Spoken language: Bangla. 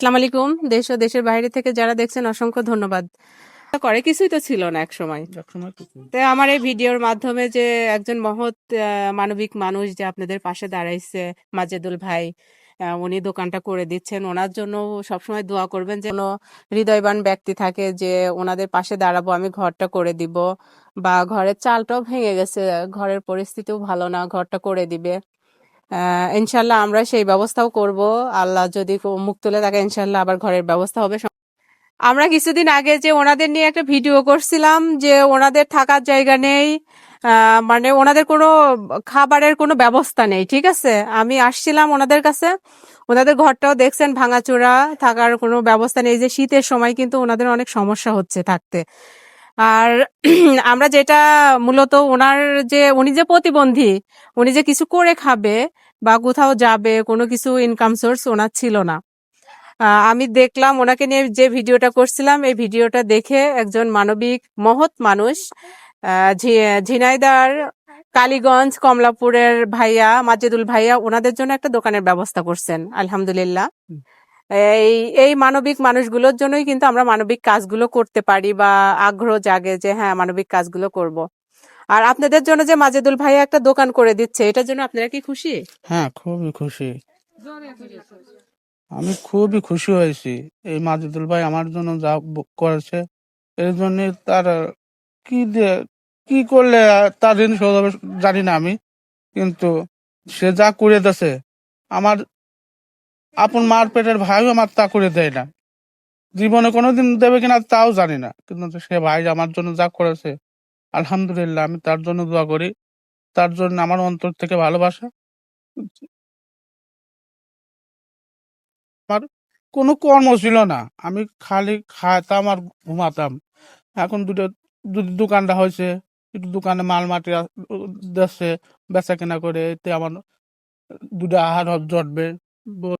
আসসালামু আলাইকুম দেশ ও দেশের বাইরে থেকে যারা দেখছেন অসংখ্য ধন্যবাদ। করে কিছুই তো ছিল না এক সময় তো আমার এই ভিডিওর মাধ্যমে যে একজন মহৎ মানবিক মানুষ যে আপনাদের পাশে দাঁড়াইছে মাজেদুল ভাই উনি দোকানটা করে দিচ্ছেন। ওনার জন্য সবসময় দোয়া করবেন যে কোনো হৃদয়বান ব্যক্তি থাকে যে ওনাদের পাশে দাঁড়াবো আমি ঘরটা করে দিব। বা ঘরের চালটাও ভেঙে গেছে ঘরের পরিস্থিতিও ভালো না ঘরটা করে দিবে। ইনশাল্লাহ আমরা সেই ব্যবস্থাও করব। আল্লাহ যদি মুখ তুলে থাকে ইনশাল্লাহ আবার ঘরের ব্যবস্থা হবে। আমরা কিছুদিন আগে যে ওনাদের নিয়ে একটা ভিডিও করছিলাম যে ওনাদের থাকার জায়গা নেই মানে ওনাদের কোনো খাবারের কোনো ব্যবস্থা নেই, ঠিক আছে? আমি আসছিলাম ওনাদের কাছে। ওনাদের ঘরটাও দেখছেন, ভাঙাচোরা, থাকার কোনো ব্যবস্থা নেই। যে শীতের সময় কিন্তু ওনাদের অনেক সমস্যা হচ্ছে থাকতে। আর আমরা যেটা মূলত ওনার যে, উনি যে প্রতিবন্ধী, উনি যে কিছু করে খাবে বা কোথাও যাবে, কোনো কিছু ইনকাম সোর্স ওনার ছিল না আমি দেখলাম, ওনাকে নিয়ে যে ভিডিওটা করছিলাম, এই ভিডিওটা দেখে একজন মানবিক মহৎ মানুষ ঝিনাইদার, কালীগঞ্জ, কমলাপুরের ভাইয়া, মাজেদুল ভাইয়া, ওনাদের জন্য একটা দোকানের ব্যবস্থা করছেন, আলহামদুলিল্লাহ হুম। এই এই মানবিক মানুষগুলোর জন্যই কিন্তু আমরা মানবিক কাজগুলো করতে পারি বা আগ্রহ জাগে যে হ্যাঁ মানবিক কাজগুলো করব। আর আপনাদের জন্য যে মাজেদুল ভাইয়া একটা দোকান করে দিচ্ছে, এটার জন্য আপনারা কি খুশি? হ্যাঁ খুবই খুশি। আমি খুবই খুশি হয়েছি। এই মাজেদুল ভাই আমার জন্য যা করেছে, এর জন্য তার কি কি করলে তার ঋণ শোধ হবে জানি না আমি। কিন্তু সে যা করে দিয়েছে, আমার আপন মার পেটের ভাইও আমার তা করে দেয় না। জীবনে কোনোদিন দেবে কিনা তাও জানি না। কিন্তু সে ভাই আমার জন্য যা করেছে, আলহামদুলিল্লাহ আমি তার জন্য দোয়া করি। তার জন্য আমার অন্তর থেকে ভালোবাসা। আমার কোনো কর্ম ছিল না। আমি খালি খাতাম আর ঘুমাতাম। এখন দুটো দোকানটা হয়েছে। একটু দোকানে মাল মাটি দিচ্ছে বেচা কেনা করে। এতে আমার দুটো আহার জটবে